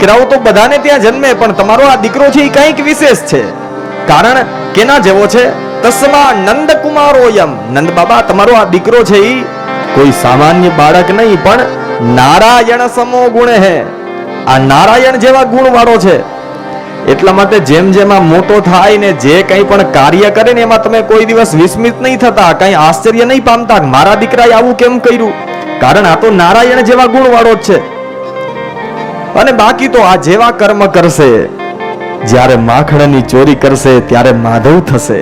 દીકરાઓ તો બધાને ત્યાં જન્મે, પણ તમારો આ દીકરો છે એ કંઈક વિશેષ છે. કારણ કેના જેવો છે? તસ્મા નંદ કુમારોયમ નંદ બાબા તમારો આ દીકરો છે એ કોઈ સામાન્ય બાળક નહીં, પણ નારાયણ સમો ગુણ હે. આ નારાયણ જેવા ગુણ વાળો છે. એટલા માટે જેમ જેમ આ મોટો થાય ને જે કંઈ પણ કાર્ય કરે ને એમાં તમે કોઈ દિવસ વિસ્મિત નહીં થતા, કંઈ આશ્ચર્ય નહીં પામતા મારા દીકરાએ આવું કેમ કર્યું? કારણ આ તો નારાયણ જેવા ગુણ વાળો જ છે. અને બાકી તો આ જેવા કર્મ કરશે. જ્યારે માખણની ચોરી કરશે, ત્યારે માધવ થશે.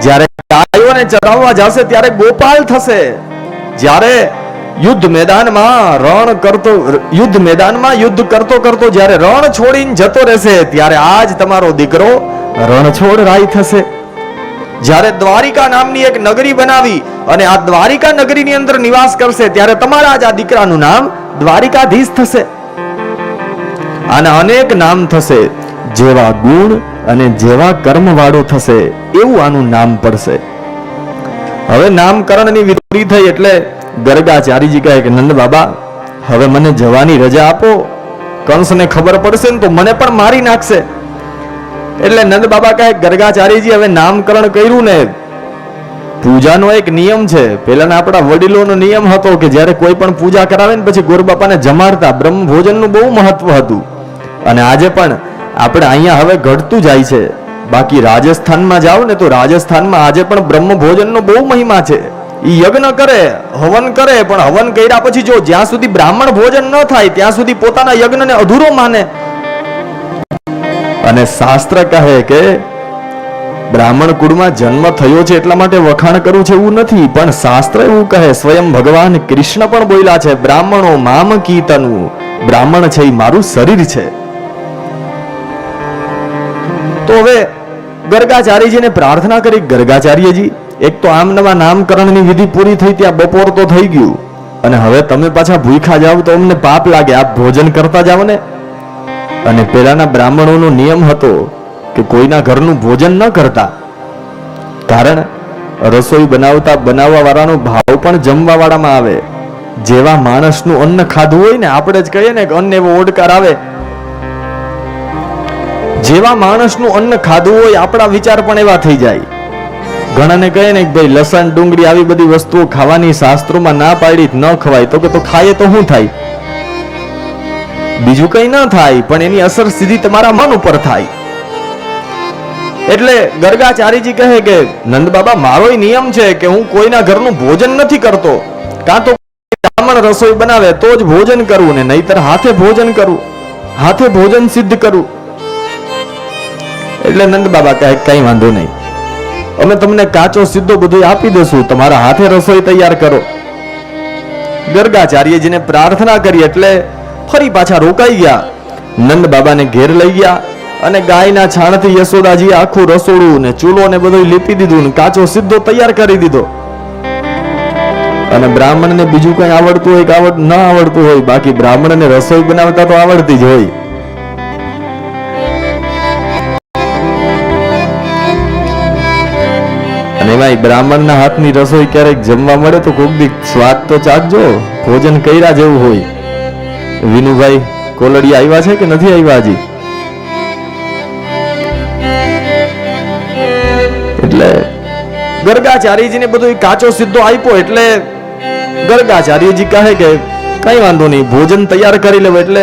જ્યારે ગાયોને ચરાવવા જશે, ત્યારે ગોપાલ થશે. જ્યારે યુદ્ધ મેદાનમાં રણ કરતો, યુદ્ધ મેદાનમાં યુદ્ધ કરતો કરતો જ્યારે રણ છોડીને જતો રહેશે, ત્યારે આજ તમારો દીકરો રણછોડ રાય થશે. જ્યારે દ્વારિકા નામની એક નગરી બનાવી અને આ દ્વારિકા નગરીની અંદર નિવાસ કરશે, ત્યારે તમારા જ આ દીકરાનું નામ દ્વારિકાધીશ થશે. આના અનેક નામ થશે, જેવા ગુણ અને જેવા કર્મ વાળું થશે, એવું આનું નામ પડશે. હવે નામકરણની પૂરી થઈ એટલે ગરગાચારીજી કહે કે, નંદ બાબા, હવે મને જવાની રજા આપો. કંસને ખબર પડશે ને તો મને પણ મારી નાખશે. એટલે નંદ બાબા કહે, ગરગાચારીજી, હવે નામકરણ કર્યું ને. પૂજાનો એક નિયમ છે. પેલાના આપણા વડીલોનો નિયમ હતો કે જ્યારે કોઈ પણ પૂજા કરાવે ને પછી ગોરબાપાને જમાડતા બ્રહ્મ ભોજનનું બહુ મહત્વ હતું. અને આજે પણ આપણે અહીંયા હવે ઘટતું જાય છે. બાકી રાજસ્થાનમાં જાઓ ને તો રાજસ્થાનમાં આજે પણ બ્રહ્મ ભોજનનો બહુ મહિમા છે. એ યજ્ઞ કરે, હવન કરે, પણ હવન કર્યા પછી જો જ્યાં સુધી બ્રાહ્મણ ભોજન ન થાય, ત્યાં સુધી પોતાના યજ્ઞને અધૂરો માને. અને શાસ્ત્ર કહે કે બ્રાહ્મણ કુળમાં જન્મ થયો છે એટલા માટે વખાણ કરવું છે એવું નથી, પણ શાસ્ત્ર એવું કહે, સ્વયં ભગવાન કૃષ્ણ પણ બોલ્યા છે, બ્રાહ્મણો, મામ કીતનું. બ્રાહ્મણ છે એ મારું શરીર છે. તો હવે ગરગાચાર્યજીને પ્રાર્થના કરી, ગરગાચાર્યજી, એક તો આમ નવા નામકરણની વિધિ પૂરી થઈ ત્યાં બપોર તો થઈ ગયું. અને હવે તમે પાછા ભૂખા જાવ તો અમને પાપ લાગે, આપ ભોજન કરતા જાવ ને? અને પેલાના બ્રાહ્મણોનો નિયમ હતો કે કોઈના ઘરનું ભોજન ન કરતા. કારણ રસોઈ બનાવતા બનાવવા વાળાનો ભાવ પણ જમવા વાળામાં આવે. જેવા માણસનું અન્ન ખાધું હોય ને, આપણે જ કહીએ ને કે અન્ન એવો ઓડકાર આવે જેવા માણસનું અન્ન ખાધું હોય, આપણા વિચાર પણ એવા થઈ જાય. ઘણાને કહે ને કે ભાઈ, લસણ, ડુંગળી આવી બધી વસ્તુઓ ખાવાની શાસ્ત્રોમાં ના પાડી, ન ખવાય. તો કે તો ખાઈએ તો શું થાય? બીજું કઈ ન થાય, પણ એની અસર સીધી તમારા મન ઉપર થાય. એટલે ગરગાચારીજી કહે કે નંદ બાબા મારો નિયમ છે કે હું કોઈના ઘરનું ભોજન નથી કરતો. કાં તો બ્રાહ્મણ રસોઈ બનાવે, તો જ ભોજન કરવું ને નહીતર હાથે ભોજન કરવું હાથે ભોજન સિદ્ધ કરવું એટલે નંદ બાબા કહે, કઈ વાંધો નહીં. અમે તમને કાચો સીધો બધું આપી દઈશું તમારા હાથે રસોઈ તૈયાર કરો. ગર્ગાચાર્યજીને પ્રાર્થના કરી એટલે ફરી પાછા રોકાઈ ગયા. નંદ બાબાને ઘેર લઈ ગયા અને ગાયના છાણથી યશોદાજી આખું રસોડું ને ચૂલો ને બધું લીપી દીધું ને કાચો સીધો તૈયાર કરી દીધો. અને બ્રાહ્મણને બીજું કઈ આવડતું હોય કે આવડ, ન આવડતું હોય, બાકી બ્રાહ્મણને રસોઈ બનાવતા તો આવડતી જ હોય. અને એમાંય બ્રાહ્મણના હાથની રસોઈ ક્યારેક જમવા મળે તો કોક દી સ્વાદ તો ચાખજો. ભોજન કર્યા જેવું હોય. વિનુભાઈ કોલડી આવ્યા છે કે નથી આવ્યા હજી? એટલે ગરગાચાર્યજીને બધું કાચો સીધો આપ્યો એટલે ગરગાચાર્યજી કહે કે કઈ વાંધો નહીં, ભોજન તૈયાર કરી લેવો એટલે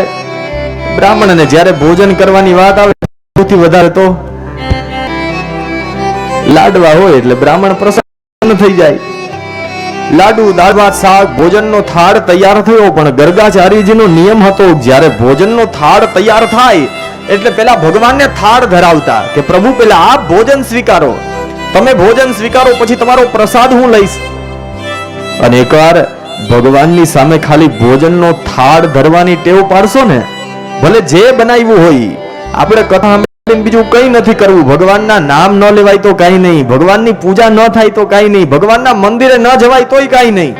બ્રાહ્મણને જ્યારે ભોજન કરવાની વાત આવે, સૌથી વધારે તો લાડવા હોય એટલે બ્રાહ્મણ પ્રસન્ન થઈ જાય. લાડુ, દાળ શાક, ભોજનનો થાળ તૈયાર થયો, પણ ગરગાચાર્યજીનો નિયમ હતો, જ્યારે ભોજનનો થાળ તૈયાર થાય, એટલે પેલા ભગવાનને થાળ ધરાવતા કે પ્રભુ પેલા આ ભોજન સ્વીકારો. તમે ભોજન સ્વીકારો, પછી તમારો પ્રસાદ હું લઈશ. અને એકવાર ભગવાનની સામે ખાલી ભોજનનો થાળ ધરવાની ટેવ પાડશો ને, ભલે જે બનાવ્યું હોય, આપણે કથા બીજું કંઈ નથી કરવું. ભગવાનના નામ ન લેવાય તો કાંઈ નહીં. ભગવાનની પૂજા ન થાય તો કાંઈ નહીં. ભગવાનના મંદિરે ન જવાય તોય કાંઈ નહીં.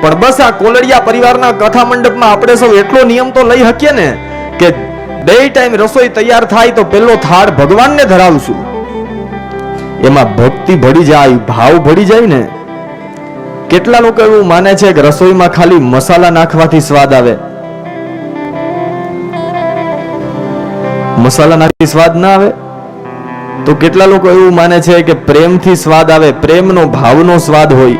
પણ બસ આ કોલડિયા પરિવારના કથા મંડપમાં આપણે સૌ એટલો નિયમ તો લઈ શકીએ ને કે બે ટાઈમ રસોઈ તૈયાર થાય તો પેલો થાળ ભગવાનને ધરાવશું. એમાં ભક્તિ ભળી જાય, ભાવ ભળી જાય ને. કેટલા લોકો એવું માને છે કે રસોઈમાં ખાલી મસાલા નાખવાથી સ્વાદ આવે. મસાલા નાખી સ્વાદ ના આવે? તો કેટલા લોકો એવું માને છે કે પ્રેમથી સ્વાદ આવે, પ્રેમનો ભાવનો સ્વાદ હોય?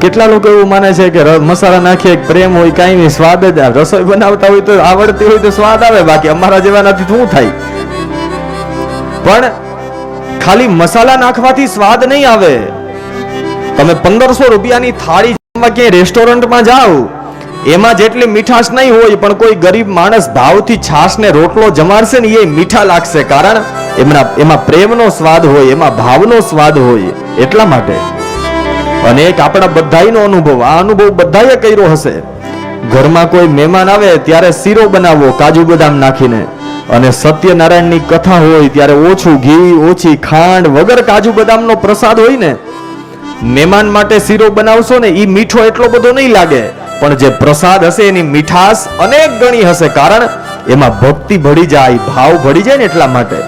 કેટલા લોકો એવું માને છે કે મસાલા નાખીએ પ્રેમ હોય, કાંઈ નહીં, સ્વાદ જ રસોઈ બનાવતા હોય તો આવડતી હોય તો સ્વાદ આવે, બાકી અમારા જેવા નથી, તો શું થાય? પણ ખાલી મસાલા નાખવાથી સ્વાદ નહીં આવે. તમે પંદરસો રૂપિયાની થાળી ક્યાંય રેસ્ટોરન્ટમાં જાઓ એમાં જેટલી મીઠાશ નહીં હોય, પણ કોઈ ગરીબ માણસ ભાવથી છાશ ને રોટલો જમાડશે ને એ મીઠા લાગશે. કારણ એમના, એમાં પ્રેમનો સ્વાદ હોય, એમાં ભાવનો સ્વાદ હોય, એટલા માટે. અને એક આપણા બધાયનો અનુભવ, આ અનુભવ બધાએ કર્યો હશે. ઘરમાં કોઈ મહેમાન આવે, ત્યારે શીરો બનાવવો કાજુ બદામ નાખીને. અને સત્યનારાયણની કથા હોય, ત્યારે ઓછું ઘી, ઓછી ખાંડ વગર કાજુ બદામનો પ્રસાદ હોય ને. મહેમાન માટે શીરો બનાવશો ને એ મીઠો એટલો બધો નહીં લાગે. પણ જે પ્રસાદ હશે એની મીઠાશ અનેક ગણી હશે, કારણ એમાં ભક્તિ ભળી જાય, ભાવ ભળી જાય ને એટલા માટે.